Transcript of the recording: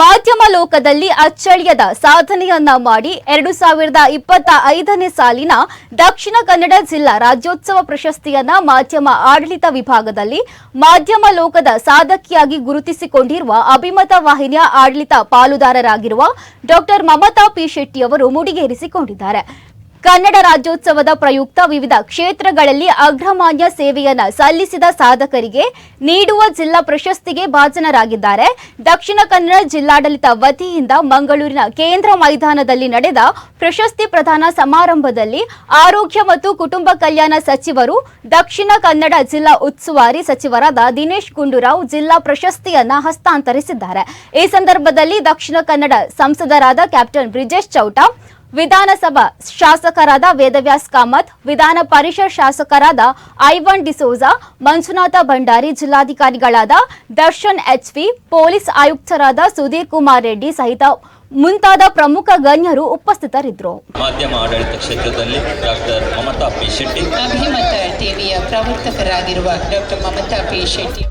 ಮಾಧ್ಯಮ ಲೋಕದಲ್ಲಿ ಅಚ್ಚಳಿಯದ ಸಾಧನೆಯನ್ನ ಮಾಡಿ ಎರಡು ಸಾವಿರದ ಇಪ್ಪತ್ತ ಐದನೇ ಸಾಲಿನ ದಕ್ಷಿಣ ಕನ್ನಡ ಜಿಲ್ಲಾ ರಾಜ್ಯೋತ್ಸವ ಪ್ರಶಸ್ತಿಯನ್ನ ಮಾಧ್ಯಮ ಆಡಳಿತ ವಿಭಾಗದಲ್ಲಿ ಮಾಧ್ಯಮ ಲೋಕದ ಸಾಧಕಿಯಾಗಿ ಗುರುತಿಸಿಕೊಂಡಿರುವ ಅಭಿಮತ ವಾಹಿನಿಯ ಆಡಳಿತ ಪಾಲುದಾರರಾಗಿರುವ ಡಾಕ್ಟರ್ ಮಮತಾ ಪಿ ಶೆಟ್ಟಿಯವರು ಮುಡಿಗೇರಿಸಿಕೊಂಡಿದ್ದಾರೆ. ಕನ್ನಡ ರಾಜ್ಯೋತ್ಸವದ ಪ್ರಯುಕ್ತ ವಿವಿಧ ಕ್ಷೇತ್ರಗಳಲ್ಲಿ ಅಗ್ರಮಾನ್ಯ ಸೇವೆಯನ್ನು ಸಲ್ಲಿಸಿದ ಸಾಧಕರಿಗೆ ನೀಡುವ ಜಿಲ್ಲಾ ಪ್ರಶಸ್ತಿಗೆ ಭಾಜನರಾಗಿದ್ದಾರೆ. ದಕ್ಷಿಣ ಕನ್ನಡ ಜಿಲ್ಲಾಡಳಿತ ವತಿಯಿಂದ ಮಂಗಳೂರಿನ ಕೇಂದ್ರ ಮೈದಾನದಲ್ಲಿ ನಡೆದ ಪ್ರಶಸ್ತಿ ಪ್ರದಾನ ಸಮಾರಂಭದಲ್ಲಿ ಆರೋಗ್ಯ ಮತ್ತು ಕುಟುಂಬ ಕಲ್ಯಾಣ ಸಚಿವರು, ದಕ್ಷಿಣ ಕನ್ನಡ ಜಿಲ್ಲಾ ಉಸ್ತುವಾರಿ ಸಚಿವರಾದ ದಿನೇಶ್ ಗುಂಡೂರಾವ್ ಜಿಲ್ಲಾ ಪ್ರಶಸ್ತಿಯನ್ನ ಹಸ್ತಾಂತರಿಸಿದ್ದಾರೆ. ಈ ಸಂದರ್ಭದಲ್ಲಿ ದಕ್ಷಿಣ ಕನ್ನಡ ಸಂಸದರಾದ ಕ್ಯಾಪ್ಟನ್ ಬ್ರಿಜೇಶ್ ಚೌಟಾ ವಿಧಾನಸಭಾ ಶಾಸಕರಾದ ವೇದವ್ಯಾಸ್ ಕಾಮತ್ ವಿಧಾನ ಪರಿಷತ್ ಶಾಸಕರಾದ ಐವನ್ ಡಿಸೋಜಾ ಮಂಜುನಾಥ ಭಂಡಾರಿ ಜಿಲ್ಲಾಧಿಕಾರಿಗಳಾದ ದರ್ಶನ್ ಎಚ್ವಿ ಪೊಲೀಸ್ ಆಯುಕ್ತರಾದ ಸುಧೀರ್ ಕುಮಾರ್ ರೆಡ್ಡಿ ಸಹಿತ ಮುಂತಾದ ಪ್ರಮುಖ ಗಣ್ಯರು ಉಪಸ್ಥಿತರಿದ್ದರು. ಮಾಧ್ಯಮ ಆಡಳಿತ ಕ್ಷೇತ್ರದಲ್ಲಿ ಡಾಕ್ಟರ್ ಮಮತಾ ಪಿ ಶೆಟ್ಟಿ ಅಭಿಮತ ಟಿವಿಯ ಪ್ರವರ್ತಕರಾಗಿರುವ ಡಾಕ್ಟರ್ ಮಮತಾ ಪಿ ಶೆಟ್ಟಿ.